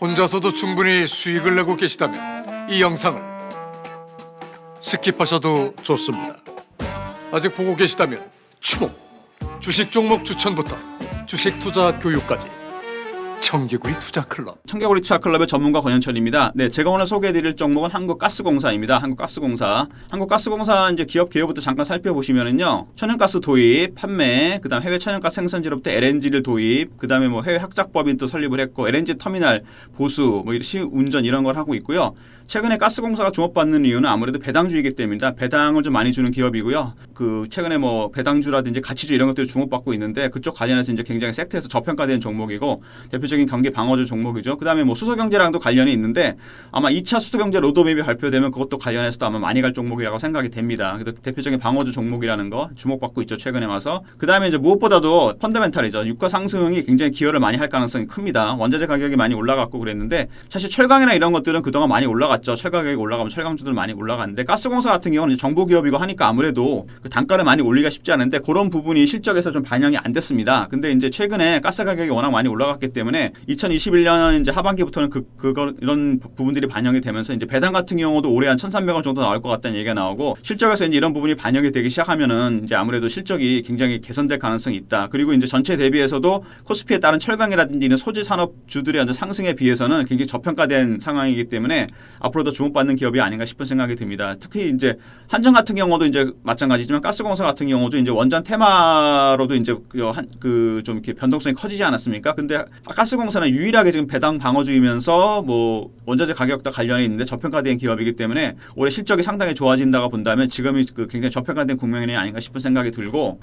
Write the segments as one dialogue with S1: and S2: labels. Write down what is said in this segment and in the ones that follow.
S1: 혼자서도 충분히 수익을 내고 계시다면 이 영상을 스킵하셔도 좋습니다. 아직 보고 계시다면 추모, 주식 종목 추천부터 주식 투자 교육까지 청개구리 투자 클럽.
S2: 청개구리 투자클럽의 전문가 권현철입니다. 네, 제가 오늘 소개해드릴 종목은 한국가스공사입니다. 한국가스공사. 한국가스공사 이제 기업 개요부터 잠깐 살펴보시면은요, 천연가스 도입, 판매, 그다음 해외 천연가스 생산지로부터 LNG를 도입, 그다음에 뭐 해외 확장법인 또 설립을 했고 LNG 터미널 보수, 뭐 시 운전 이런 걸 하고 있고요. 최근에 가스공사가 주목받는 이유는 아무래도 배당주이기 때문입니다. 배당을 좀 많이 주는 기업이고요. 그 최근에 뭐 배당주라든지 가치주 이런 것들이 주목받고 있는데 그쪽 관련해서 이제 굉장히 섹터에서 저평가된 종목이고 대표 적인 경기 방어주 종목이죠. 그다음에 뭐 수소 경제랑도 관련이 있는데 아마 2차 수소 경제 로드맵이 발표되면 그것도 관련해서도 아마 많이 갈 종목이라고 생각이 됩니다. 그래서 대표적인 방어주 종목이라는 거 주목받고 있죠. 최근에 와서 그다음에 이제 무엇보다도 펀더멘탈이죠. 유가 상승이 굉장히 기여를 많이 할 가능성이 큽니다. 원자재 가격이 많이 올라갔고 그랬는데 사실 철강이나 이런 것들은 그동안 많이 올라갔죠. 철강 가격이 올라가면 철강주들 많이 올라갔는데 가스공사 같은 경우는 정부 기업이고 하니까 아무래도 그 단가를 많이 올리기가 쉽지 않은데 그런 부분이 실적에서 좀 반영이 안 됐습니다. 근데 이제 최근에 가스 가격이 워낙 많이 올라갔기 때문에 2021년 이제 하반기부터는 그 그거 이런 부분들이 반영이 되면서 이제 배당 같은 경우도 올해 한 1,300원 정도 나올 것 같다는 얘기가 나오고 실적에서 이제 이런 부분이 반영이 되기 시작하면은 이제 아무래도 실적이 굉장히 개선될 가능성이 있다. 그리고 이제 전체 대비해서도 코스피에 따른 철강이라든지 이런 소재 산업주들의 상승에 비해서는 굉장히 저평가된 상황이기 때문에 앞으로도 주목받는 기업이 아닌가 싶은 생각이 듭니다. 특히 이제 한전 같은 경우도 이제 마찬가지지만 가스공사 같은 경우도 이제 원전 테마로도 이제 그좀 이렇게 변동성이 커지지 않았습니까? 근데 가스공사는 유일하게 지금 배당 방어주이면서 뭐 원자재 가격과 관련이 있는데 저평가된 기업이기 때문에 올해 실적이 상당히 좋아진다고 본다면 지금이 그 굉장히 저평가된 국면이 아닌가 싶은 생각이 들고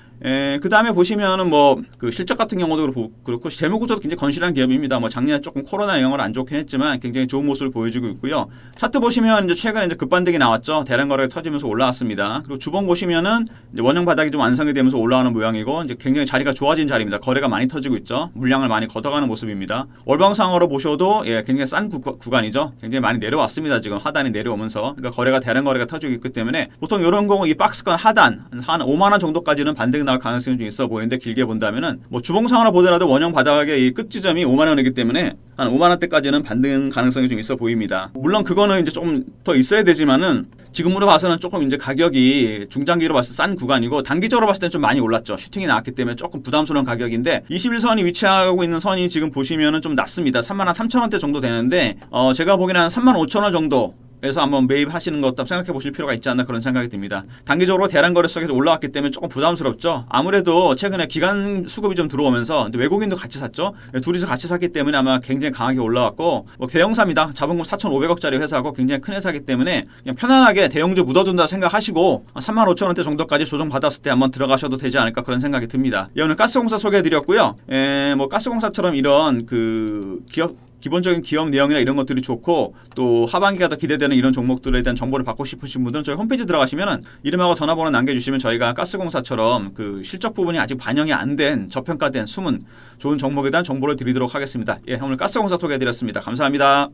S2: 그 다음에 보시면은 뭐 그 실적 같은 경우도 그렇고, 그렇고 재무 구조도 굉장히 건실한 기업입니다. 뭐 작년에 조금 코로나 영향을 안 좋게 했지만 굉장히 좋은 모습을 보여주고 있고요. 차트 보시면 이제 최근에 이제 급반등이 나왔죠. 대량 거래가 터지면서 올라왔습니다. 그리고 주봉 보시면은 원형 바닥이 좀 완성이 되면서 올라가는 모양이고 이제 굉장히 자리가 좋아진 자리입니다. 거래가 많이 터지고 있죠. 물량을 많이 걷어가는 모습입니다. 월봉상으로 보셔도 예, 굉장히 싼 구, 구간이죠. 굉장히 많이 내려왔습니다. 지금 하단이 내려오면서 그러니까 거래가 대량 거래가 터지고 있기 때문에 보통 이런 경우 이 박스권 하단 한 5만 원 정도까지는 반등이 나올 가능성이 좀 있어 보이는데 길게 본다면은 뭐 주봉상으로 보더라도 원형 바닥의 이 끝 지점이 5만 원이기 때문에 한 5만 원대까지는 반등 가능성이 좀 있어 보입니다. 물론 그거는 이제 조금 더 있어야 되지만은 지금으로 봐서는 조금 이제 가격이 중장기로 봤을 때 싼 구간이고 단기적으로 봤을 때는 좀 많이 올랐죠. 슈팅이 나왔기 때문에 조금 부담스러운 가격인데 21선이 위치하고 있는 선이 지금 보시면은 좀 낮습니다. 3만 한 3천 원대 정도 되는데 어 제가 보기에는 한 3만 5천 원 정도 에서 한번 매입하시는 것도 생각해 보실 필요가 있지 않나 그런 생각이 듭니다. 단기적으로 대량 거래 속에서 올라왔기 때문에 조금 부담스럽죠. 아무래도 최근에 기간 수급이 좀 들어오면서 외국인도 같이 샀죠. 둘이서 같이 샀기 때문에 아마 굉장히 강하게 올라왔고 뭐 대형사입니다. 자본금 4,500억짜리 회사고 굉장히 큰 회사기 때문에 그냥 편안하게 대형주 묻어둔다 생각하시고 3만 5천 원대 정도까지 조정 받았을 때 한번 들어가셔도 되지 않을까 그런 생각이 듭니다. 예, 오늘 가스공사 소개해드렸고요. 에, 뭐 가스공사처럼 이런 그 기업 기본적인 기업 내용이나 이런 것들이 좋고 또 하반기가 더 기대되는 이런 종목들에 대한 정보를 받고 싶으신 분들은 저희 홈페이지 들어가시면은 이름하고 전화번호 남겨주시면 저희가 가스공사처럼 그 실적 부분이 아직 반영이 안 된 저평가된 숨은 좋은 종목에 대한 정보를 드리도록 하겠습니다. 예, 오늘 가스공사 소개해드렸습니다. 감사합니다.